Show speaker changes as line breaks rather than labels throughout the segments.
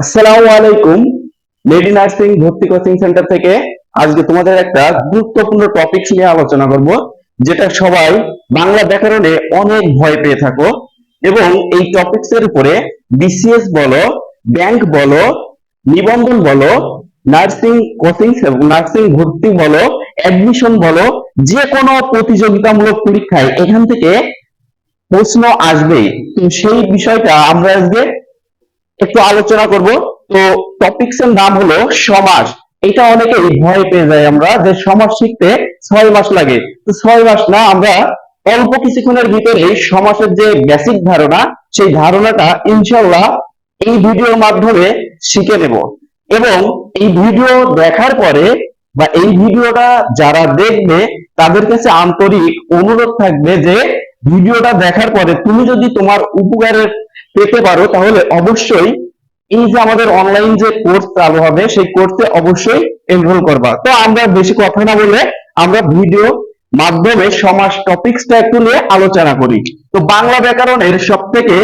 আসসালামু আলাইকুম। Lady nursing ভর্তি কোচিং সেন্টার থেকে আজকে তোমাদের একটা গুরুত্বপূর্ণ টপিক নিয়ে আলোচনা করব, যেটা সবাই বাংলা ব্যাকরণে অনেক ভয় পেয়ে থাকো। এবং এই টপিকস এর উপরে বিসিএস বলো ব্যাংক বলো, নিবন্ধন বলো নার্সিং কোচিং নার্সিং ভর্তি বলো অ্যাডমিশন বলো, যে কোনো প্রতিযোগিতামূলক পরীক্ষায় এখান থেকে প্রশ্ন আসবেই। তো সেই বিষয়টা আমরা আজকে একটু আলোচনা করব। তো টপিকস এর নাম হলো সমাস। এটা অনেকে ভয় পেয়ে যায় আমরা যে সমাজ শিখতে ছয় মাস লাগে। তো ছয় মাস না, আমরা অল্প কিছুক্ষণের ভিতরে সমাসের যে বেসিক ধারণা, সেই ধারণাটা ইনশাল্লাহ এই ভিডিওর মাধ্যমে শিখে নেব। এবং এই ভিডিও দেখার পরে বা এই ভিডিওটা যারা দেখবে, তাদের কাছে আন্তরিক অনুরোধ থাকবে যে ভিডিওটা দেখার পরে তুমি যদি তোমার উপকারের পেতে পারো, তাহলে অবশ্যই এই যে আমাদের অনলাইন যে কোর্স চালু হবে, সেই কোর্সে অবশ্যই এনরোল করবা। তো আমরা বেশি কথা না বলে আমরা ভিডিও মাধ্যমে সমাজ টপিকসটা একটু নিয়ে আলোচনা করি। তো বাংলা ব্যাকরণের সব থেকে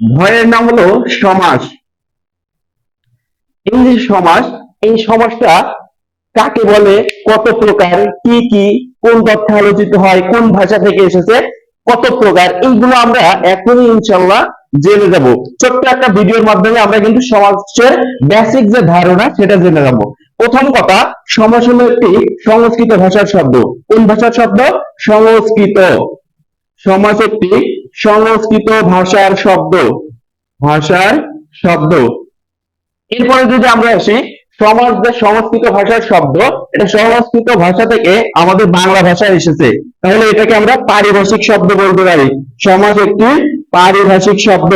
ভয়ের নাম হলো সমাস এই যে সমাস এই সমাসটা কাকে বলে, কত প্রকার, কি কি, কোন তথ্যে আলোচিত হয়, কোন ভাষা থেকে এসেছে কত প্রকার, এইগুলো আমরা এখনই ইনশাল্লাহ জেনে যাব। ছোট্ট একটা ভিডিওর মাধ্যমে আমরা কিন্তু সমাজের বেসিক যে ধারণা, সেটা জেনে যাব। প্রথম কথা সমাজ হলো একটি সংস্কৃত ভাষার শব্দ। কোন ভাষার শব্দ? সংস্কৃত। সমাজ একটি সংস্কৃত ভাষার শব্দ। ভাষার শব্দ। এরপরে যদি আমরা আসি সমাজ যে সংস্কৃত ভাষার শব্দ, এটা সংস্কৃত ভাষা থেকে আমাদের বাংলা ভাষায় এসেছে। তাহলে এটাকে আমরা পারিভাষিক শব্দ বলতে পারি। সমাজ একটি পারিভাষিক শব্দ।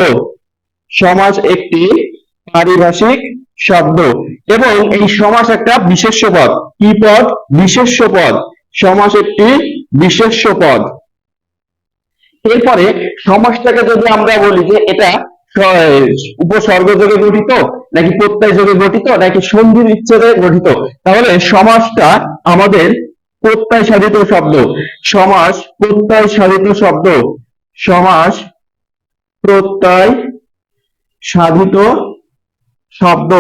সমাজ একটি পারিভাষিক শব্দ। এবং এই সমাস একটা বিশেষ্য পদ। কি পদ? বিশেষ্য পদ। সমাস একটি বিশেষ্য পদ। এরপরে সমাজটাকে যদি আমরা বলি যে এটা উপসর্গ যোগে গঠিত নাকি প্রত্যয় যোগে গঠিত নাকি সন্ধি বিচ্ছেদে গঠিত? তাহলে সমাসটা আমাদের প্রত্যয় সাধিত শব্দ। সমাস প্রত্যয় সাধিত শব্দ। সমাস প্রত্যয় সাধিত শব্দ।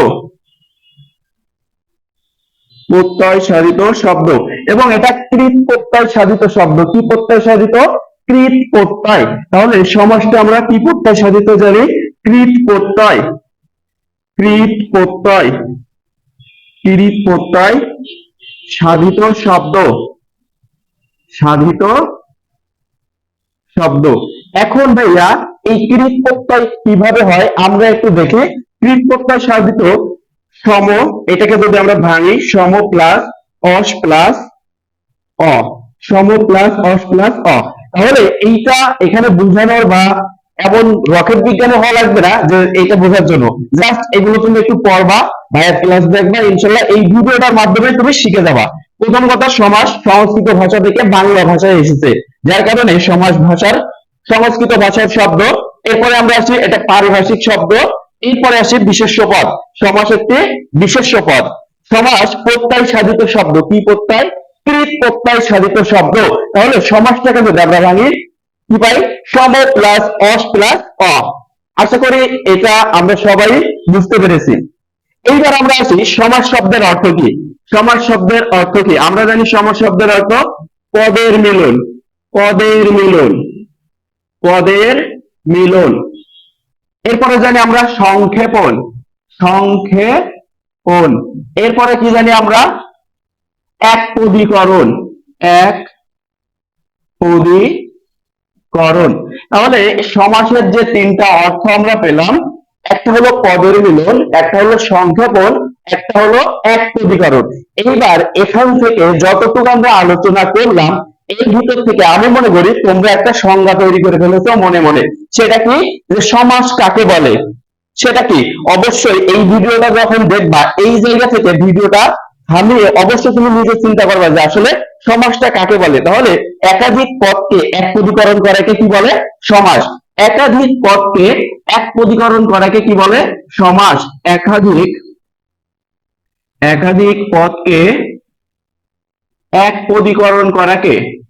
প্রত্যয় সাধিত শব্দ। এবং এটা কৃত প্রত্যয় সাধিত শব্দ। কি প্রত্যয় সাধিত? কৃত প্রত্যয়। তাহলে সমাজটা আমরা কি প্রত্যয় সাধিত জানি? কৃত প্রত্যয় কৃত প্রত্যয় কৃত প্রত্যয় সাধিত শব্দ সাধিত শব্দ। এখন ভাইয়া এই কৃত প্রত্যয় কীভাবে হয় আমরা একটু দেখি। কৃত প্রত্যয় সাধিত সম, এটাকে যদি আমরা ভাঙি, সম প্লাস অস প্লাস অ। সম প্লাস অস প্লাস অ। তাহলে এইটা এখানে বুঝানোর বা এমন রকেট বিজ্ঞানে হওয়া লাগবে না যে এইটা বোঝার জন্য। জাস্ট এগুলো তুমি একটু পড়বা ভাইয়ের ক্লাস দেখবা, ইনশাল্লাহ এই ভিডিওটার মাধ্যমে তুমি শিখে যাবা। প্রথম কথা, সমাজ, সংস্কৃত ভাষা থেকে বাংলা ভাষায় এসেছে। যার কারণে সমাজ ভাষার, সংস্কৃত ভাষার শব্দ, এরপরে আমরা আসি, এটা পারিভাষিক শব্দ, এরপরে আসি বিশেষ্য পদ। সমাস একটি বিশেষ্য পদ। সমাস প্রত্যয় সাধিত শব্দ। কি প্রত্যয়? কৃত প্রত্যয় সাধিত শব্দ। তাহলে সমাসটাকে যদি আমরা ভাঙি কি পাই? সম প্লাস অস প্লাস অ। আশা করি এটা আমরা সবাই বুঝতে পেরেছি। এইবার আমরা আসি সমাজ শব্দের অর্থ কি? সমাজ শব্দের অর্থ কি? আমরা জানি সমাজ শব্দের অর্থ পদের মিলন। পদের মিলন। পদের মিলন। এরপরে জানি আমরা সংক্ষেপণ। সংক্ষেপণ। এরপরে কি জানি আমরা? এক পদীকরণ এক পদীকরণ তাহলে সমাসের যে তিনটা অর্থ আমরা পেলাম, একটা হলো পদের মিলন, একটা হলো সংক্ষেপণ, একটা হলো এক পদীকরণ এইবার এখান থেকে যতটুকু আমরা আলোচনা করলাম, এই ভিতর থেকে আমি মনে করি তোমরা একটা সংজ্ঞা তৈরি করে ফেলেছো মনে মনে। সেটা কি? যে সমাস কাকে বলে? সেটা কি? অবশ্যই এই ভিডিওটা যখন দেখবা, এই জায়গা থেকে ভিডিওটা থামিয়ে অবশ্যই তুমি নিজে চিন্তা করবা যে আসলে সমাসটা কাকে বলে? তাহলে একাধিক পদকে এক পদীকরণ করাকে কি বলে? সমাস। একাধিক পদকে এক পদীকরণ করাকে কি বলে? সমাস। একাধিক একাধিক পদকে এক পদীকরণ করাকে?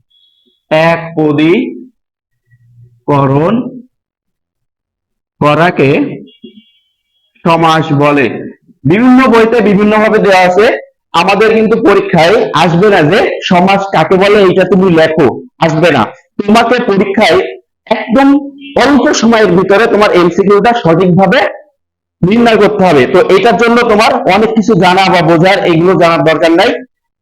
এক পদীকরণ করাকে সমাস বলে। বিভিন্ন বইতে বিভিন্ন ভাবে দেওয়া আছে। আমাদের কিন্তু পরীক্ষায় আসবে না যে সমাজ কাকে বলে, এইটা তুমি লেখো, আসবে না। তোমাকে পরীক্ষায় একদম অল্প সময়ের ভিতরে তোমার এমসিকিউটা সঠিকভাবে নির্ণয় করতে হবে। তো এটার জন্য তোমার অনেক কিছু জানা বা বোঝার, এগুলো জানার দরকার নাই।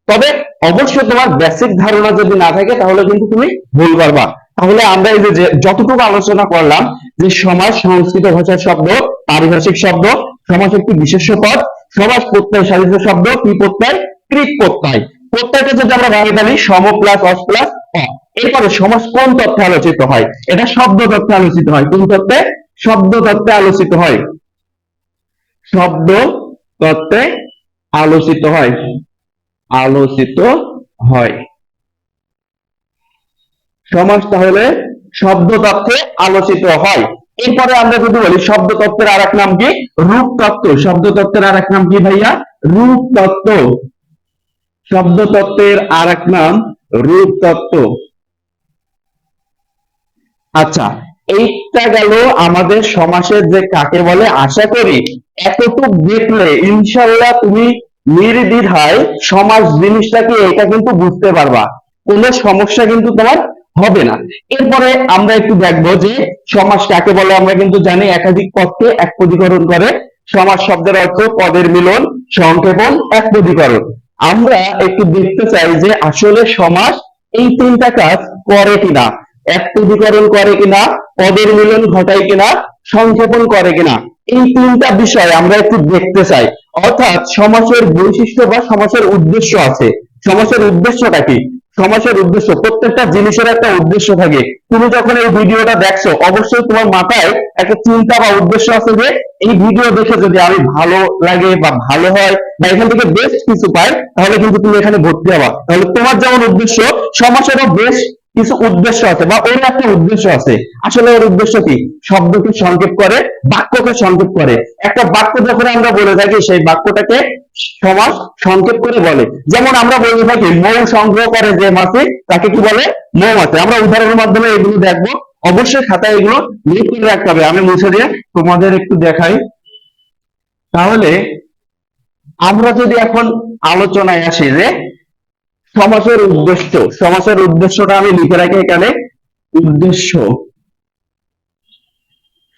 তবে অবশ্যই তোমার বেসিক ধারণা যদি না থাকে, তাহলে কিন্তু তুমি ভুল করবা। তাহলে আমরা এই যে যতটুকু আলোচনা করলাম, যে সমাজ, সংস্কৃত ভাষার শব্দ, পারিভাষিক শব্দ, সমাজ একটি বিশেষ্য পদ সমাজ প্রত্যয় সাধিত শব্দ কি প্রত্যয়, কৃত প্রত্যয়। প্রত্যয়টা যদি আমরা ভাঙে ফেলি, সম প্লাস অস প্লাস অ। এরপরে সমাজ কোন তথ্যে আলোচিত হয়? এটা শব্দ তথ্যে আলোচিত হয়। কোন তত্ত্বে? শব্দ তত্ত্বে আলোচিত হয়। শব্দ তত্ত্বে আলোচিত হয়। আলোচিত হয়। সমাজ তাহলে শব্দ তত্ত্বে আলোচিত হয়। এরপরে আমরা যদি বলি শব্দ তত্ত্বের আর এক নাম কি? রূপ তত্ত্ব। শব্দ তত্ত্বের আর এক নাম কি ভাইয়া? রূপ তত্ত্ব। শব্দ তত্ত্বের আর এক নাম রূপ তত্ত্ব। আচ্ছা এইটা গেল আমাদের সমাসের যে কাকে বলে, আশা করি এতটুক দেখলে ইনশাল্লাহ তুমি নির্দ্বিধায় সমাজ জিনিসটাকে এটা কিন্তু বুঝতে পারবা। কোনো সমস্যা কিন্তু তোমার হবে না। এরপরে আমরা একটু দেখব যে সমাস কাকে বলে, আমরা কিন্তু জানি একাধিক পদকে একপদীকরণ করে। সমাজ শব্দের অর্থ পদের মিলন, সংক্ষেপণ, একপদীকরণ। আমরা একটু দেখতে চাই যে আসলে সমাজ এই তিনটা কাজ করে কিনা। এক একপদীকরণ করে কিনা, পদের মিলন ঘটায় কিনা, সংক্ষেপণ করে কিনা। এই তিনটা বিষয় আমরা একটু দেখতে চাই। অর্থাৎ সমাসের বৈশিষ্ট্য বা সমাসের উদ্দেশ্য আছে। সমাসের উদ্দেশ্যটা কি? সমাসের উদ্দেশ্য, প্রত্যেকটা জিনিসের একটা উদ্দেশ্য থাকে। তুমি যখন এই ভিডিওটা দেখছ, অবশ্যই তোমার মাথায় একটা চিন্তা বা উদ্দেশ্য আছে যে, এই ভিডিও দেখে যদি আমি ভালো লাগে বা ভালো হয়, বা এখান থেকে বেস্ট কিছু পাই, তাহলে কিন্তু তুমি এখানে ভর্তি হবা। তাহলে তোমার যেমন উদ্দেশ্য সমাসেরও বেশ কিছু উদ্দেশ্য আছে বা ওর একটা উদ্দেশ্য আছে। আসলে ওর উদ্দেশ্য কি? শব্দকে সংক্ষেপ করে, বাক্যকে সংক্ষেপ করে। একটা বাক্য যখন আমরা বলে থাকি, সেই বাক্যটাকে সমাজ সংক্ষেপ করে বলে। যেমন আমরা বলে থাকি, মৌ সংগ্রহ করে যে মাছে, তাকে কি বলে? মৌমাছি। আমরা উদাহরণের মাধ্যমে এগুলো দেখব। অবশ্যই খাতায় এগুলো লিখ করে রাখতে হবে। আমি মুছে দিয়ে তোমাদের একটু দেখাই। তাহলে আমরা যদি এখন আলোচনায় আসি যে সমাসের উদ্দেশ্য, সমাসের উদ্দেশ্যটা আমি লিখে রাখি এখানে। উদ্দেশ্য।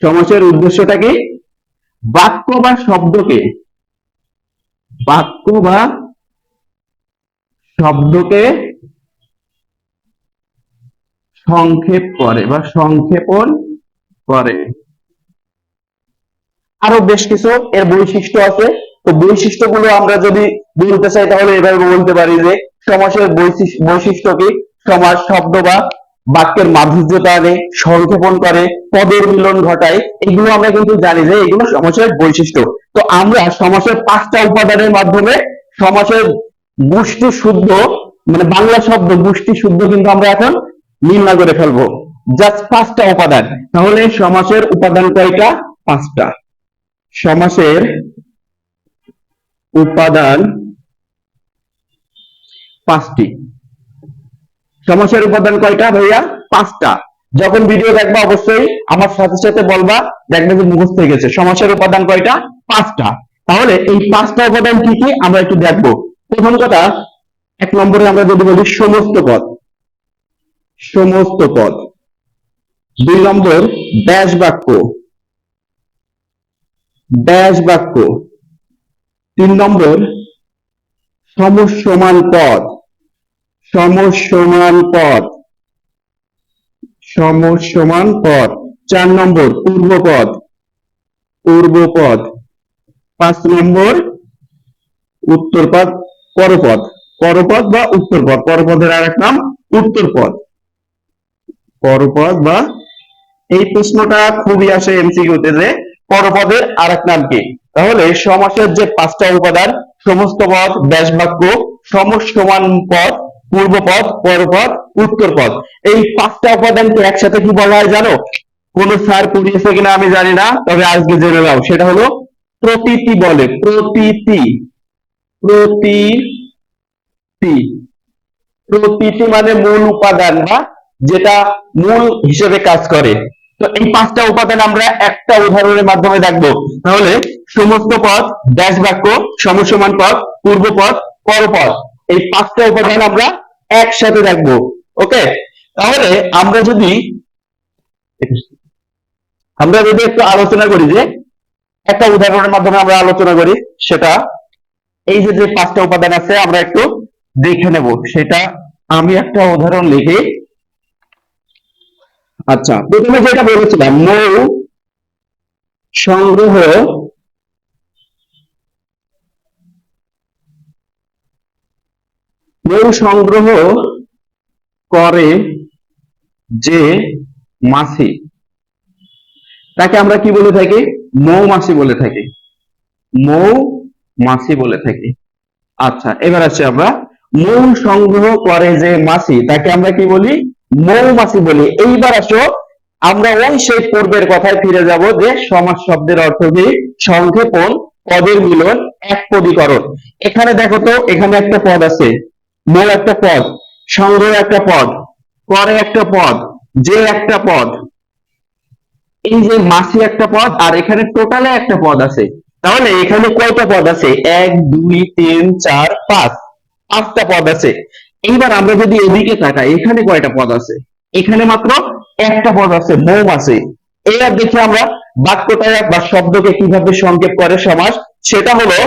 সমাসের উদ্দেশ্যটা কি? বাক্য বা শব্দকে, বাক্য বা শব্দকে সংক্ষেপ করে বা সংক্ষেপণ করে। আরও বেশ কিছু এর বৈশিষ্ট্য আছে। তো বৈশিষ্ট্যগুলো আমরা যদি বলতে চাই, তাহলে এভাবে বলতে পারি যে সমাসের বৈশিষ্ট্য কি সমাস শব্দ বা বাক্যের মাধুর্যতা আনে, সংক্ষেপণ করে পদের মিলন ঘটায়, এগুলো আমরা কিন্তু জানি যে এগুলো সমাসের বৈশিষ্ট্য। তো আমরা সমাসের পাঁচটা উপাদানের মাধ্যমে সমাসের গোষ্ঠী শুদ্ধ মানে বাংলা শব্দ গোষ্ঠী শুদ্ধ কিন্তু আমরা এখন নির্ণয় করে ফেলব। জাস্ট পাঁচটা উপাদান। তাহলে সমাসের উপাদান কয়টা? পাঁচটা। সমাসের উপাদান পাঁচটি। সমাসের উপাদান কয়টা ভাইয়া? পাঁচটা। যখন ভিডিও দেখবা অবশ্যই আমার সাথে সাথে বলবা, দেখবে যে মুখস্থ হয়ে গেছে। সমাসের উপাদান কয়টা? পাঁচটা। তাহলে এই পাঁচটা উপাদান কি কি আমরা একটু দেখব। প্রথম কথা, এক নম্বরে আমরা যদি বলি সমস্ত পদ। সমস্ত পদ। দুই নম্বর, ব্যাস বাক্য। ব্যাস বাক্য। তিন নম্বর, সমসমান পদ। সমসমান পদ। সমসমান পদ। চার নম্বর পূর্বপদ পূর্বপদ পাঁচ নম্বর উত্তরপদ পরপদ। পরপদ বা উত্তরপদ পরপদের আর এক নাম, উত্তর উত্তরপদ পরপদ বা, এই প্রশ্নটা খুবই আসে এমসিকিউতে যে পরপদের আর এক নাম কি? তাহলে সমাসের যে পাঁচটা উপাদান, সমস্ত পদ, ব্যাস বাক্য, সমসমান পদ পূর্বপদ পরপদ উত্তরপদ এই পাঁচটা উপাদানকে একসাথে কি বলা হয় জানো? কোন স্যার পড়িয়েছে কিনা আমি জানি না, তবে আজকে জেনে নাও। সেটা হলো প্রতীতি বলে প্রতীতি প্রতীতি প্রতীতি মানে মূল উপাদান বা যেটা মূল হিসেবে কাজ করে। তো এই পাঁচটা উপাদান আমরা একটা উদাহরণের মাধ্যমে দেখব। তাহলে সমস্ত পদ ড্যাশ বাক্য, সমসমান পদ পূর্ব পদ পরপদ এই পাঁচটা উপাদান আমরা একসাথে দেখব ওকে তাহলে আমরা যদি আমরা যদি একটু আলোচনা করি যে, একটা উদাহরণের মাধ্যমে আমরা আলোচনা করি, সেটা এই যে যে পাঁচটা উপাদান আছে, আমরা একটু দেখে নেব। সেটা আমি একটা উদাহরণ লিখি। আচ্ছা প্রথমে যেটা বলেছিলাম, মৌ সংগ্রহ মৌ সংগ্রহ করে যে মাছি তাকে আমরা কি বলে থাকি? মৌমাছি বলে থাকি। মৌমাছি বলে থাকি। আচ্ছা এবার আসছি আমরা। মৌ সংগ্রহ করে যে মাছি তাকে আমরা কি বলি? মৌমাছি বলি। এইবার আসো, আমরা ওই সেই পূর্বের কথায় ফিরে যাব যে সমাজ শব্দের অর্থ কি? সংক্ষেপণ, পদের মিলন, এক পদীকরণ। এখানে দেখো তো, এখানে একটা পদ আছে। মৌ একটা পদ সংগ্রহ একটা পদ করে একটা পদ, যে একটা পদ। এই যে মাসি একটা পদ আর এখানে টোটালে একটা পদ আছে, তাহলে এখানে কয়টা পদ আছে? এক, দুই, তিন, চার, পাঁচ, পাঁচটা পদ আছে। এইবার আমরা যদি এদিকে তাকাই, এখানে কয়টা পদ আছে? এখানে মাত্র একটা পদ আছে মৌমাছি এবার দেখি আমরা বাক্যটা বা শব্দকে কীভাবে সংক্ষেপ করে সমাজ, সেটা হলো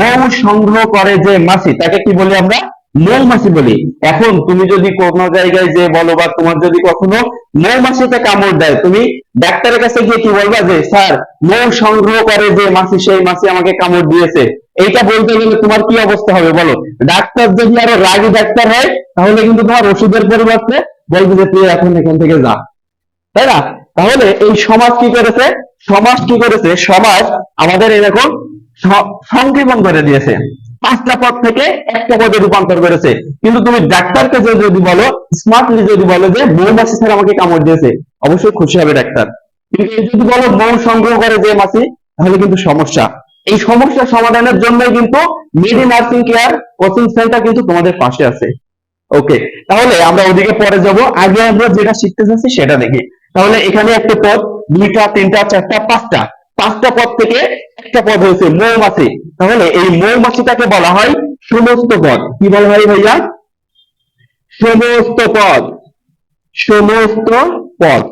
মৌ সংগ্রহ করে যে মাছি তাকে কি বলি আমরা? মৌমাছি বলি। এখন তুমি যদি কোনো জায়গায় যে বলো বা তোমার যদি কখনো মৌমাছিতে কামড় দেয়, তুমি ডাক্তারের কাছে গিয়ে কি বলবা যে, স্যার মৌ সংগ্রহ করে যে মাছি সেই মাছি আমাকে কামড় দিয়েছে। এইটা বলতে গেলে তোমার কি অবস্থা হবে বলো? ডাক্তার যদি আরও রাগী ডাক্তার হয়, তাহলে কিন্তু তোমার ওষুধের পরিবর্তে বলবে যে, তুই এখন এখান থেকে যা। তাই না? তাহলে এই সমাজ কি করেছে? সমাজ কি করেছে? সমাজ আমাদের এরকম স- সংক্ষেপণ করে দিয়েছে। পাঁচটা পদ থেকে একটা পদে রূপান্তর করেছে। কিন্তু তুমি ডাক্তারকে যদি বলো স্মার্টলি যদি বলো যে মৌমাছি স্যার আমাকে কামড় দিয়েছে, অবশ্যই খুশি হবে ডাক্তার। কিন্তু যদি বলো মৌ সংগ্রহ করে যে মাছি তাহলে কিন্তু সমস্যা। এই সমস্যা সমাধানের জন্যই কিন্তু medi nursing care coaching centre কিন্তু তোমাদের পাশে আছে। ওকে, তাহলে আমরা ওদিকে পরে যাব। আগে আমরা যেটা শিখতে চাচ্ছি সেটা দেখি। তাহলে এখানে একটা পদ, দুইটা, তিনটা, চারটা, পাঁচটা। পাঁচটা পদ থেকে একটা পদ হয়েছে মৌমাছি। তাহলে এই মৌমাছিটাকে বলা হয় সমস্ত পদ। কি বলা হয় ভাইয়া? সমস্ত পদ। সমস্ত পদ।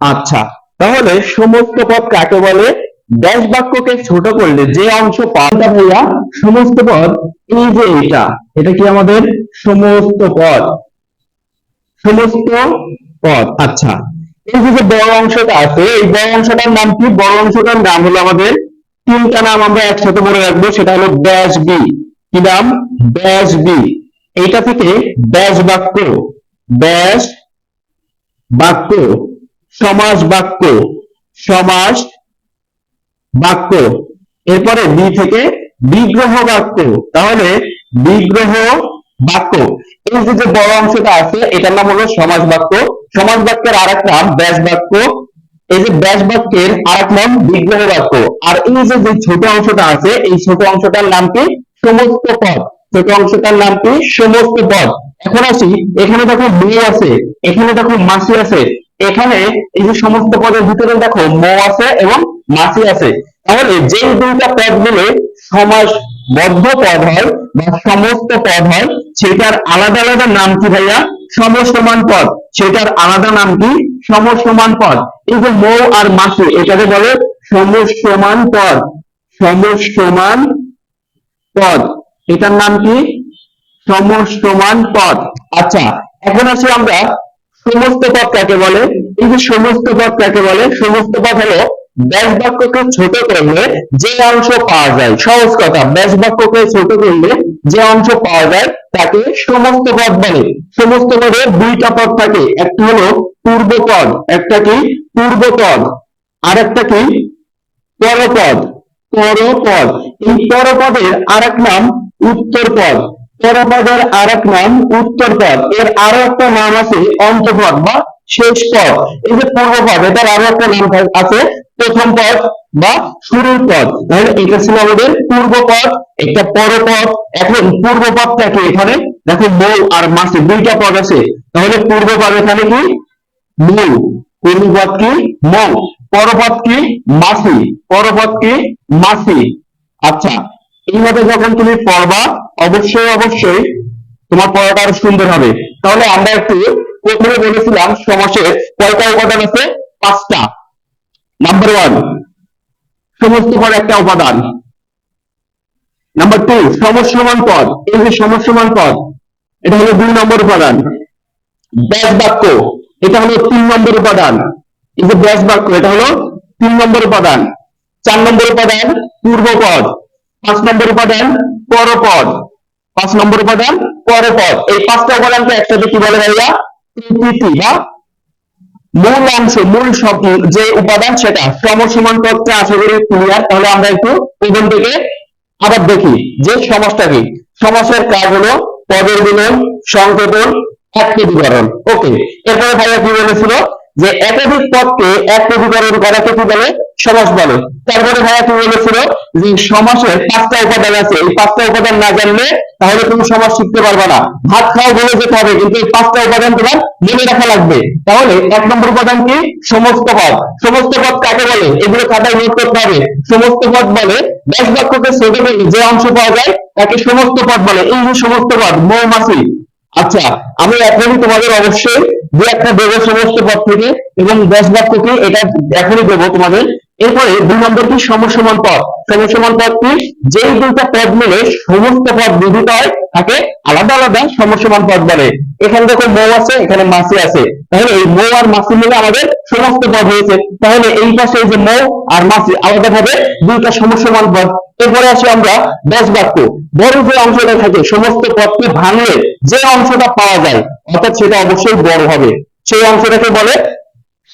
আচ্ছা তাহলে সমস্ত পদ কাকে বলে? ড্যাশ বাক্যকে ছোট করলে যে অংশ পাওয়া ভাইয়া, সমস্ত পদ এই যে এটা এটা কি আমাদের? সমস্ত পদ। সমস্ত পদ আচ্ছা। এই যে বড় অংশটা আছে, এই বড় অংশটার নাম কি? বড় অংশটার নাম হলো আমাদের তিনটা নাম আমরা একসাথে মনে রাখব, সেটা হলো ড্যাশ বি। কি নাম? Dash B. এইটা থেকে ড্যাশ বাক্য ড্যাশ বাক্য, সমাস বাক্য সমাস বাক্য। এরপরে বি থেকে বিগ্রহ বাক্য, তাহলে বিগ্রহ বাক্য। এই যে বড় অংশটা আছে, এটার নাম হলো সমাজ বাক্য। সমাজ বাক্যের আরেক নাম ব্যাস বাক্য। এই যে ব্যাস বাক্যের আরেক নাম বিগ্রহ বাক্য আর এই যে যে ছোট অংশটা আছে, এই ছোট অংশটার নাম কি? সমস্ত পদ। ছোট অংশটার নাম কি? সমস্ত পদ। এখন আসি, এখানে দেখো মেয়ে আছে, এখানে দেখো মাসি আছে, এখানে এই যে সমস্ত পদের ভিতরে দেখো মৌ আছে এবং মাসি আছে। তাহলে যেই দুইটা পদ মিলে সমাস বদ্ধ পদ হয় বা সমস্ত পদ হয় সেটার আলাদা আলাদা নাম কি ভাইয়া? সমসমান পদ। সেটার আলাদা নাম কি? সমসমান পদ। এই যে মৌ আর মাসি, এটাকে বলে সমসমান পদ। সমসমান পদ। এটার নাম কি? সমসমান পদ। আচ্ছা এখন আসি আমরা সমস্ত পদ কাকে বলে। এই যে সমস্ত পদ কাকে বলে, সমস্ত পদ হলো ব্যাস বাক্যকে ছোট করলে যে অংশ পাওয়া যায়, সহজ কথা, ব্যাস বাক্যকে ছোট করলে যে অংশ পাওয়া যায়, তাকে সমস্ত পদ বলে। সমস্ত পদে দুইটা পদ থাকে, একটা হলো পূর্ব পদ, একটা কি? পূর্ব পদ আর একটা কি? পরপদ পরপদ। এই পরপদের এক নাম উত্তর পদ, পরপদের আরেক নাম উত্তর পদ। এর আরও একটা নাম আছে অন্তপদ বা শেষ পদ। এই যে পূর্বপদ এটার আরও একটা নাম আছে প্রথম পদ বা শুরুর পদ। তাহলে এটা ছিল আমাদের পূর্ব পদ, একটা পরপদ এখন পূর্ব পদটাকে এখানে দেখো মৌ আর মাসে দুইটা পদ আছে। তাহলে পূর্ব পদ এখানে কি? মূল। পূর্বপদ কি? মৌ পরপদ কি? মাসি পরপদ কি? মাসি আচ্ছা এইভাবে যখন তুমি পড়বা, অবশ্যই অবশ্যই তোমার পড়াটা আরও সুন্দর হবে। তাহলে আমরা একটু প্রথমে বলেছিলাম সমাসের কয়টা উপাদান আছে? পাঁচটা। নাম্বার ওয়ান সমস্ত পদ একটা উপাদান। নাম্বার টু সমসমান পদ। এই যে সমসমান পদ, এটা হলো দুই নম্বর উপাদান। ব্যাস বাক্য, এটা হলো তিন নম্বর উপাদান। এই যে ব্যাস বাক্য, এটা হলো তিন নম্বর উপাদান। চার নম্বর উপাদান, পূর্বপদ। পাঁচ নম্বর উপাদান, পরপদ। পাঁচ নম্বর উপাদান, পরপদ। এই পাঁচটা উপাদানকে একসাথে কি বলে ভাইয়া? বা মূল অংশ, মূল যে উপাদান সেটা সমসমান পদটা আশা করি ক্লিয়ার তাহলে আমরা একটু প্রথম থেকে আবার দেখি যে সমাসটা কি। সমাসের কাজ হলো পদের গুণন সংকেতন একীকরণ ওকে এরপরে ভাইয়া কি বলেছিল? যে একাধিক পদকে একীকরণ করাকে কি বলে? সমাস বলে। তারপরে ভাইয়া কি বলেছিল? যে সমাসের পাঁচটা উপাদান আছে। এই পাঁচটা উপাদান না জানলে তাহলে তুমি সমাস শিখতে পারবে না। ভাত খাওয়া বলে যেতে হবে, কিন্তু এই পাঁচটা উপাদান তোমার মনে রাখা লাগবে। তাহলে এক নম্বর উপাদান কি? সমস্ত পদ। সমস্ত পদ কাকে বলে? এগুলো খাতায় নোট করতে হবে। সমস্ত পদ বলে ব্যাস বাক্যকে ছোট যে অংশ পাওয়া যায়, তাকে সমস্ত পদ বলে। এই যে সমস্ত পদ, মৌমাছি। আচ্ছা আমি এখনই তোমাদের অবশ্যই দু একটা দেবো সমস্ত পদ থেকে, এবং দশ বাক্যকে এটা এখনই দেবো তোমাদের এরপরে দুই নম্বর কি? সমসমান পদ। সমসমান পদ কি? যেই দুইটা পদ মিলে সমস্ত পদ গঠিত হয়, তাকে আলাদা আলাদা সমসমান পদ বলে। এখানে দেখো মৌ আছে, এখানে মাছি আছে। তাহলে এই মৌ আর মাছি মিলে আমাদের সমস্ত পদ হয়েছে। তাহলে এই পাশে যে মৌ আর মাছি আলাদা ভাবে দুইটা সমসমান পদ। এরপরে আসি আমরা দশ বাক্য। বড় যে অংশটা থাকে, সমস্ত পদকে ভাঙলে যে অংশটা পাওয়া যায়, অর্থাৎ সেটা অবশ্যই বড় হবে। সেই অংশটাকে বলে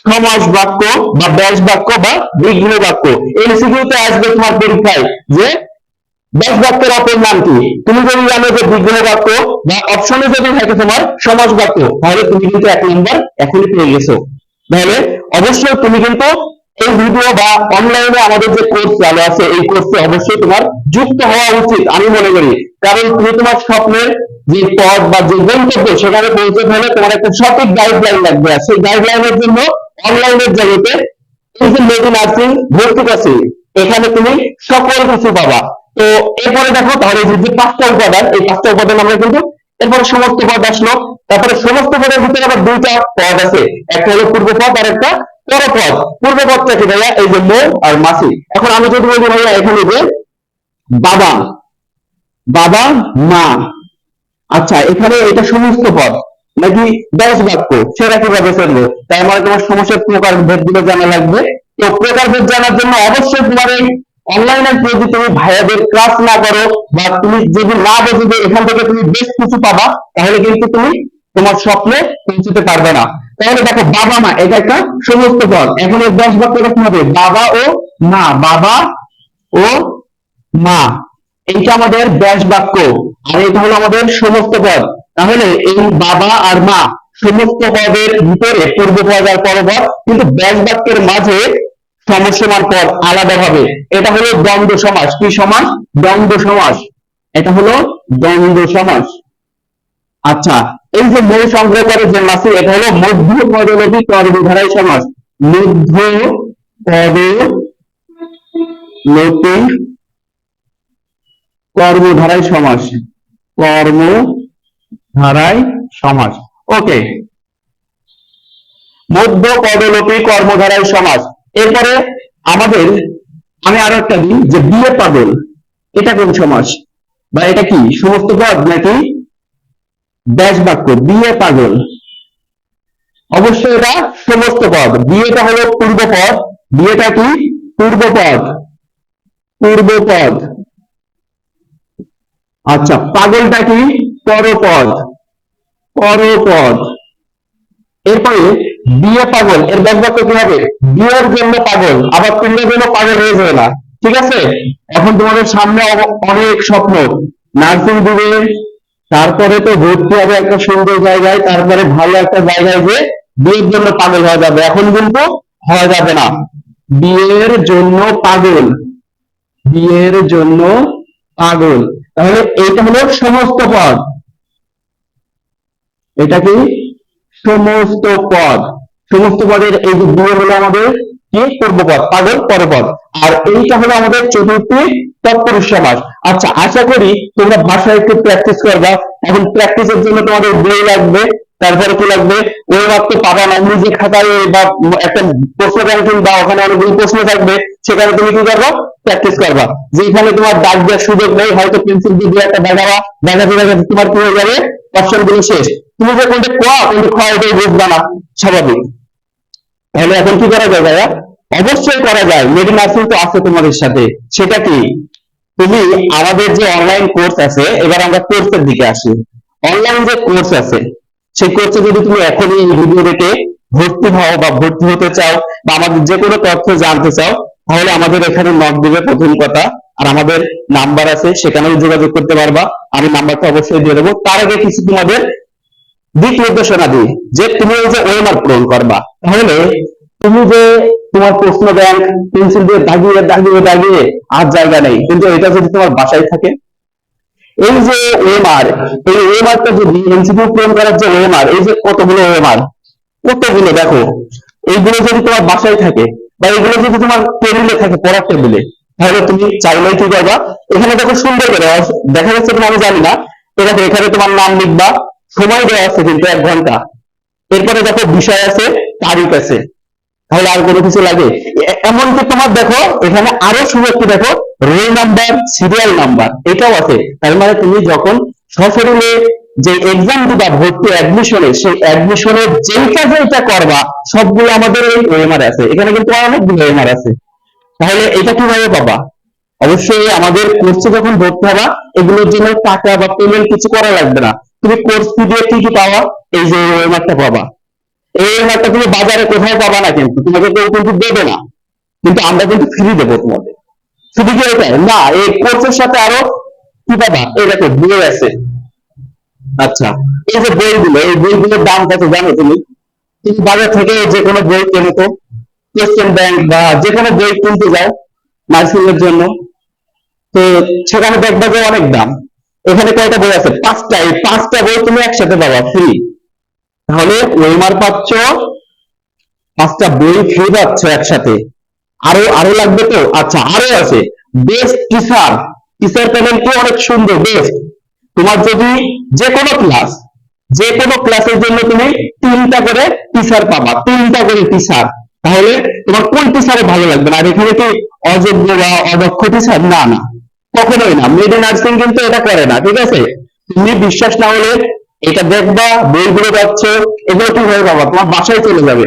সমাস বাক্য বা ব্যাস বাক্য বা বিঘ্ন বাক্য। এমসিকিউতে আসবে তোমার পরীক্ষায় যে ব্যাস বাক্যের অপর নাম কি? তুমি যদি জানো যে বিঘ্ন বাক্য বা অপশনে যদি থাকে তোমার সমাস বাক্য, তাহলে তুমি কিন্তু এক নম্বর এখনই পেয়ে গেছো। তাহলে অবশ্যই তুমি কিন্তু এই ভিডিও বা অনলাইনে আমাদের যে কোর্স চালু আছে, এই কোর্সে অবশ্যই তোমার যুক্ত হওয়া উচিত, আমি মনে করি। কারণ তুমি তোমার স্বপ্নের যে পথ বা যে গন্তব্য, সেখানে পৌঁছতে হলে তোমার একটা সঠিক গাইডলাইন লাগবে। সেই গাইডলাইনের জন্য অনলাইনের জগতে মেডি নার্সিং ভর্তি আছে এখানে তুমি সকল কিছু পাবা। তো এরপরে দেখো তাহলে যে পাঁচটা উপাদান, এই পাঁচটা উপাদান আমরা কিন্তু এরপরে সমস্ত পদ আসলো। তারপরে সমস্ত পদের ভিতরে আবার দুইটা পদ আছে। একটা হলো পূর্ব পদ আর একটা পরপদ। পূর্ব পদটা কি ভাইয়া? এই যে মৌ আর মাসি এখন আমি যদি বলি ভাইয়া, এখানে যে বাবা বাবা, মা। আচ্ছা এখানে এটা সমস্ত পদ। নাকি দশ বাক্য সেটা কীভাবে চলবে? তাই মানে তোমার সমস্যার প্রকার ভেদগুলো জানা লাগবে। তো প্রকার ভেদ জানার জন্য অবশ্যই তোমার এই অনলাইনে যদি তুমি ভাইয়াদের ক্লাস না করো বা তুমি যদি না বোঝো যে এখান থেকে তুমি বেশ কিছু পাবা, তাহলে কিন্তু তুমি তোমার স্বপ্নে পৌঁছতে পারবে না। তাহলে দেখো, বাবা মা, এটা একটা সমস্ত পদ এখন এই দশ বাক্যটা কি হবে বাবা ও মা, বাবা ও মা। এইটা আমাদের ব্যাস বাক্য। আর এটা হলো আমাদের সমস্ত পদ তাহলে এই বাবা আর মা সমস্ত পদের ভিতরে পূর্ব পদ আর পরপদ কিন্তু ব্যাস বাক্যের মাঝে সমস্যমান পদ আলাদা হবে। এটা হলো দ্বন্দ্ব সমাস। কি সমাস? দ্বন্দ্ব সমাস। এটা হলো দ্বন্দ্ব সমাস। আচ্ছা এই যে মূল সংগ্রহ করে যে মাসি, এটা হলো মধ্য পদলোপী কর্মধারায় সমাস। মধ্য পদলোপী কর্মধারায় সমাস। কর্মধারায় সমাস ওকে মধ্য পদলোপী কর্মধারায় সমাস এরপরে আমাদের, আমি আরও একটা দিই, যে বিয়ে পাগল, এটা কোন সমাস বা এটা কি? সমস্ত পদ নাকি ব্যাস বাক্য, বিয়ে পাগল। অবশ্যই এটা সমস্ত পদ। বিয়েটা হলো পূর্বপদ বিয়েটা কি? পূর্বপদ পূর্বপদ আচ্ছা পাগলটা কি? পরপদ পরপদ। এরপরে বিয়ে পাগল, এর ব্যাস বাক্য কি হবে। বিয়ের জন্য পাগল, আবার তুমরা জন্য পাগল হয়ে যাবে না। ঠিক আছে? এখন তোমাদের সামনে অনেক স্বপ্ন। নার্সিং দিবে, তারপরে তো ভর্তি হবে একটা সুন্দর জায়গায়, তারপরে ভালো একটা জায়গায় যে বিয়ের জন্য পাগল হয়ে যাবে। এখন কিন্তু হওয়া যাবে না। বিয়ের জন্য পাগল। বিয়ের জন্য পাগল। তাহলে এইটা হলো সমস্ত পদ। এটা কি? সমস্ত পদ। সমস্ত পদের এই যে দুই হলো আমাদের কি? পূর্বপদ, পাগল, পরপদ। আর এইটা হলো আমাদের চতুর্থী তৎপুরুষ সমাস আচ্ছা আশা করি তোমরা ভাষা একটু প্র্যাকটিস করবা। এখন প্র্যাকটিসের জন্য তোমাদের বই লাগবে। তারপরে কি লাগবে? ওই মাত্র পাবা না, নিজে খাতায় বা একটা প্রশ্ন ব্যাংকিং বা ওখানে অনেকগুলো প্রশ্ন থাকবে, সেখানে তুমি কি করবা? প্র্যাকটিস করবা। যেখানে তোমার দাগ দেওয়ার সুযোগ নেই, হয়তো পেন্সিল দিয়ে একটা দেখাবা দেখাতে দেখাতে তোমার কি হয়ে যাবে? অপশনগুলো শেষ। তুমি যে কোনটা ক কোনটা খ এটাই বুঝবা না, স্বাভাবিক। তাহলে এখন কি করা যায় ভাইয়া? অবশ্যই করা যায়। মেডি নার্সিং তো আছে তোমাদের সাথে। সেটা কি? তুমি আমাদের যে অনলাইন কোর্স আছে, এবার আমরা কোর্সের দিকে আসি। অনলাইন যে কোর্স আছে, সেই কোর্সে যদি তুমি এখনই এই ভিডিও দেখে ভর্তি হও বা ভর্তি হতে চাও বা আমাদের যে কোনো তথ্য জানতে চাও, তাহলে আমাদের এখানে নক দিবে প্রথম কথা। আর আমাদের নাম্বার আছে, সেখানেও যোগাযোগ করতে পারবা। আমি নাম্বারটা অবশ্যই দিয়ে দেবো। তার আগে কিছু তোমাদের দিক নির্দেশনা দিই, যে তুমি ওই যে ওয়েমার পূরণ করবা, তাহলে তুমি যে তোমার প্রশ্ন ব্যাংক পেন্সিল দিয়ে দাগিয়ে দাগিয়ে দাগিয়ে, আর জায়গা নেই। কিন্তু এটা যদি তোমার বাসায় থাকে, এই যে ওএমআর এই ওএমআরটা যদি এমসিকিউ পূরণ করার যে ওএমআর এই যে কতগুলো ওএমআর কতগুলো দেখো, এইগুলো যদি তোমার বাসায় থাকে, বা এগুলো যদি তোমার টেবিলে থাকে, পড়ার টেবিলে তাহলে তুমি চাইলেই কি করবা এখানে দেখো সুন্দর করে দেখা যাচ্ছে কিনা আমি জানি না। আছে এখানে তোমার নাম লিখবা। সময় দেওয়া আছে কিন্তু এক ঘণ্টা। এরপরে দেখো বিষয় আছে, তারিখ আছে। তাহলে আর কোনো কিছু লাগে? এমনকি তোমার দেখো, এখানে আরও সুযোগ কি দেখো? রোল নাম্বার সিরিয়াল নাম্বার এটাও আছে। তার মানে তুমি যখন সশরীরে যে এক্সাম দিবা, ভর্তি অ্যাডমিশনে সেই অ্যাডমিশনের যেই কাজে এটা করবা, সবগুলো আমাদের এই ওএমআর আছে। এখানে কিন্তু অনেকগুলো ওএমআর আছে। তাহলে এটা কীভাবে পাবা? অবশ্যই আমাদের কোর্সে যখন ভর্তি হবা, এগুলোর জন্য টাকা বা পেমেন্ট কিছু করা লাগবে না। তুমি কোর্স ফি দিয়ে কি কি পাওয়া এই যে ওএমআরটা পাবা। এই ওএমআরটা তুমি বাজারে কোথাও পাবা না কিন্তু তোমাকে কেউ কিন্তু দেবে না। কিন্তু আমরা কিন্তু ফ্রি দেবো তোমাদের। শুধু কি এটাই? না, এই কোর্সের সাথে আরও কি পাবা? এই দেখো, বই আছে। আচ্ছা এই যে বইগুলো, এই বইগুলোর দাম কত জানো তুমি? তুমি বাজার থেকে যে কোনো বই কেনো তো? কোয়েশ্চেন ব্যাংক বা যে কোনো বই কিনতে যাও নার্সিং এর জন্য। তো সেখানে দেখবা যে অনেক দাম। এখানে কয়টা বই আছে? পাঁচটা। এই পাঁচটা বই তুমি একসাথে পাবা ফ্রি তাহলে ওয়েমার পাচ্ছ, পাঁচটা বই ফ্রি পাচ্ছ একসাথে। আরও আরও লাগবে তো? আচ্ছা আরও আছে। বেস্ট টিচার টিচার প্যানেলটি অনেক সুন্দর বেস্ট তোমার যদি যে কোনো ক্লাস যে কোনো ক্লাসের জন্য তুমি তিনটা করে টিচার পাবা। তিনটা করে টিচার তাহলে তোমার কোন টিচারে ভালো লাগবে না? আর এখানে কি অযোগ্য বা অদক্ষ টিচার না না। কখনোই না। মেডি নার্সিং কিন্তু এটা করে না, ঠিক আছে? তুমি বিশ্বাস না হলে এটা দেখবা, বইগুলো পাচ্ছ এগুলো কি হয়ে যাবে? তোমার বাসায় চলে যাবে।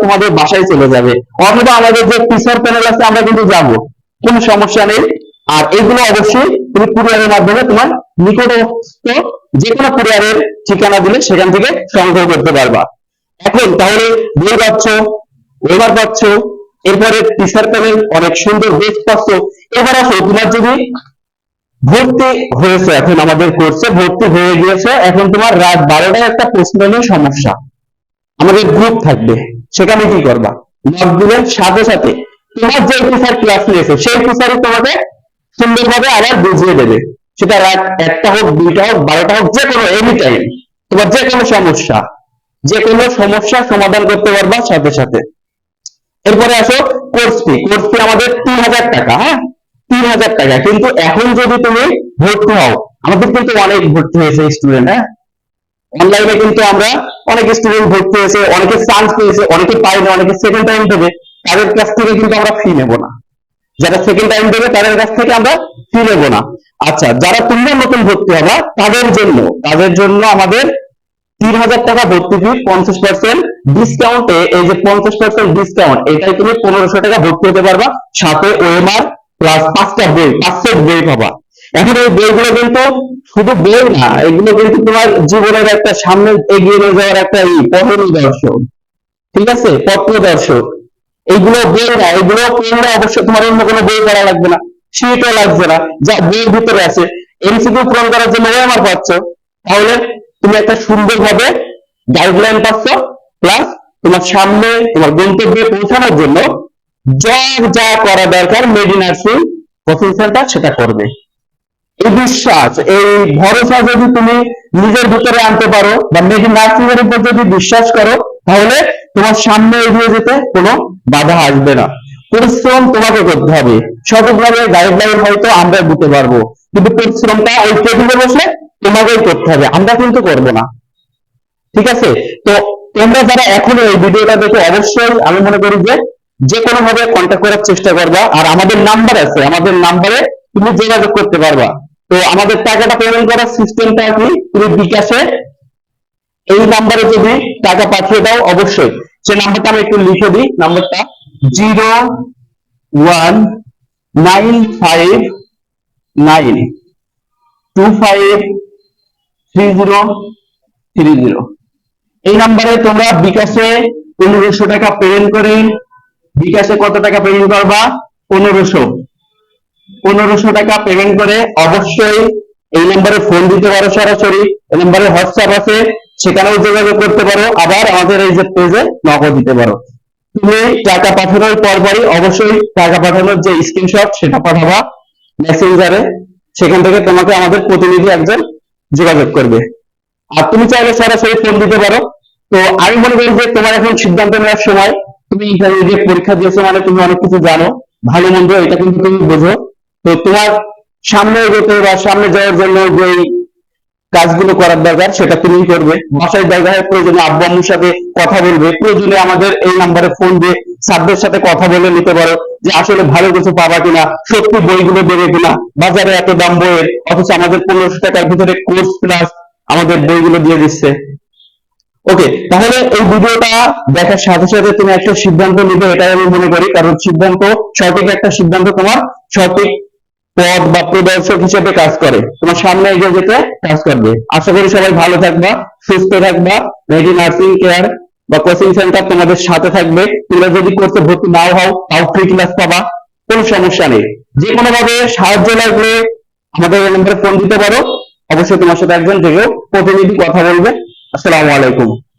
তোমাদের বাসায় চলে যাবে। অথবা আমাদের যে টিচার প্যানেল আছে, আমরা কিন্তু যাব। কোনো সমস্যা নেই। আর এগুলো অবশ্যই তুমি কুরিয়ারের মাধ্যমে তোমার নিকটস্থ যে কোনো কুরিয়ারের ঠিকানা দিলে সেখান থেকে সংগ্রহ করতে পারবা। এখন তাহলে বই পাচ্ছ ওয়েবার পাচ্ছ, এরপরে টিচার প্যানেল অনেক সুন্দর বেস পাচ্ছ। এবার আসো, তোমার যদি ভর্তি হয়েছে, এখন আমাদের কোর্সে ভর্তি হয়ে গিয়েছে, এখন তোমার রাত বারোটায় একটা প্রশ্ন নিয়ে সমস্যা। আমাদের গ্রুপ থাকবে, সেখানে কি করবা? নক দিলেন সাথে সাথে। তোমার যে টিচার ক্লাস নিয়েছে, সেই টিচারই তোমাকে সুন্দরভাবে আবার বুঝিয়ে দেবে। সেটা রাত একটা হোক, দুইটা হোক, বারোটা হোক, যে কোনো এনি টাইম তোমার যে কোনো সমস্যা। যে কোনো সমস্যা সমাধান করতে পারবা সাথে সাথে। এরপরে আসো কোর্স ফি কোর্স ফি আমাদের তিন হাজার টাকা হ্যাঁ? তিন হাজার টাকা। কিন্তু এখন যদি তুমি ভর্তি হও, আমাদের কিন্তু অনেক ভর্তি হয়েছে স্টুডেন্ট হ্যাঁ? অনলাইনে কিন্তু আমরা অনেক স্টুডেন্ট ভর্তি হয়েছে, অনেকে চান্স পেয়েছে, অনেকে পায়নি, অনেকে সেকেন্ড টাইম দেবে, তাদের কাছ থেকে কিন্তু আমরা ফি নেব না। যারা সেকেন্ড টাইম দেবে, তাদের কাছ থেকে আমরা ফি নেব না। আচ্ছা যারা তোমরা নতুন ভর্তি হবা, তাদের জন্য তাদের জন্য আমাদের তিন হাজার টাকা ভর্তি ফি পঞ্চাশ পার্সেন্ট ডিসকাউন্টে এই যে পঞ্চাশ পার্সেন্ট ডিসকাউন্ট এটাই তুমি পনেরোশো টাকা ভর্তি হতে পারবা। সাথে ওএমআর প্লাস পাঁচটা বই বই পাবা এখন এই বইগুলো কিন্তু শুধু বই না, এগুলো কিন্তু তোমার জীবনের একটা সামনে এগিয়ে নিয়ে যাওয়ার একটা নিদর্শন। ঠিক আছে? পথ দর্শক এইগুলো বই না, এগুলো পড়লে অবশ্যই তোমার অন্য কোনো বই পড়া লাগবে না। শীতও লাগবে না। যা বইয়ের ভিতরে আছে। এমসিকিউ পূরণ করার জন্য আমার পাচ্ছ। তাহলে তুমি একটা সুন্দরভাবে গাইডলাইন পাচ্ছ প্লাস তোমার সামনে তোমার গন্তব্যে পৌঁছানোর জন্য যা যা করা দরকার মেডি নার্সিং কোচিং সেন্টার সেটা করবে। এই বিশ্বাস, এই ভরসা যদি তুমি নিজের ভিতরে আনতে পারো বা মেডি নার্সিং এর উপর যদি বিশ্বাস করো, তাহলে তোমার সামনে এগিয়ে যেতে কোনো বাধা আসবে না। পরিশ্রম তোমাকে করতে হবে। সঠিকভাবে গাইডলাইন হয়তো আমরা দিতে পারব, কিন্তু পরিশ্রমটা ওই টেবিলে বসে তোমাকেই করতে হবে, আমরা কিন্তু করব না। ঠিক আছে? তো তোমরা যারা এখনও এই ভিডিওটা দেখে, অবশ্যই আমি মনে করি যে যে কোনো ভাবে কন্ট্যাক্ট করার চেষ্টা করবা, আর আমাদের নাম্বার আছে, আমাদের নাম্বারে তুমি যোগাযোগ করতে পারবা। তো আমাদের টাকাটা পেমেন্ট করার সিস্টেমটা কি? তুমি বিকাশে এই নাম্বারে যদি টাকা পাঠিয়ে দাও, অবশ্যই। সেই নাম্বারটা আমি একটু লিখে দিই নাম্বারটা zero one nine five nine two five এই নাম্বারে তোমরা বিকাশে পনেরোশো টাকা পেমেন্ট করে, বিকাশে কত টাকা পেমেন্ট করবা? পনেরোশো। পনেরোশো টাকা পেমেন্ট করে অবশ্যই এই নাম্বারে ফোন দিতে পারো সরাসরি, এই নাম্বারে হোয়াটসঅ্যাপ আছে, সেখানেও যোগাযোগ করতে পারো, আবার আমাদের এই যে পেজে নগদ দিতে পারো। তুমি টাকা পাঠানোর পরপরই অবশ্যই টাকা পাঠানোর যে স্ক্রিনশট সেটা পাঠাবা। মেসেঞ্জারে সেখান থেকে তোমাকে আমাদের প্রতিনিধি একজন যোগাযোগ করবে। আর তুমি চাইলে সরাসরি ফোন দিতে পারো। তো আমি মনে করি যে তোমার এখন সিদ্ধান্ত নেওয়ার সময়, তুমি ইন্টারমিডিয়েট পরীক্ষা দিয়েছ মানে তুমি অনেক কিছু জানো। ভালো মন্দ এটা কিন্তু তুমি বোঝো। তো তোমার সামনে এগোতে বা সামনে যাওয়ার জন্য যে কাজগুলো করার দরকার, সেটা তুমি করবে। বাসায় দরকার প্রয়োজনে আব্বু আম্মুর সাথে কথা বলবে। প্রয়োজনে আমাদের এই নাম্বারে ফোন দিয়ে স্যারদের সাথে কথা বলে নিতে পারো যে আসলে ভালো কিছু পাবা কিনা, সত্যি বইগুলো দেবে কিনা, বাজারে এত দাম বইয়ের, অথচ আমাদের পনেরোশো টাকার ভিতরে কোর্স প্লাস আমাদের বইগুলো দিয়ে দিচ্ছে। ওকে তাহলে এই ভিডিওটা দেখার সাথে সাথে তুমি একটা সিদ্ধান্ত নিবে, এটাই আমি মনে করি। কারণ সিদ্ধান্ত সঠিক একটা সিদ্ধান্ত তোমার সঠিক পথ বা প্রদর্শক হিসেবে কাজ করে। তোমার সামনে এগিয়ে যেতে কাজ করবে। আশা করি সবাই ভালো থাকবা, সুস্থ থাকবা মেডি নার্সিং কেয়ার বা কোচিং সেন্টার তোমাদের সাথে থাকবে। তোমরা যদি কোর্সে ভর্তি নাও হও, তাও ফ্রি ক্লাস পাবা, কোনো সমস্যা নেই। যে কোনো ভাবে সাহায্য লাগলে আমাদের নম্বরে ফোন দিতে পারো। অবশ্যই তোমার সাথে একজন থেকেও প্রতিনিধি কথা বলবে। আসসালামু আলাইকুম।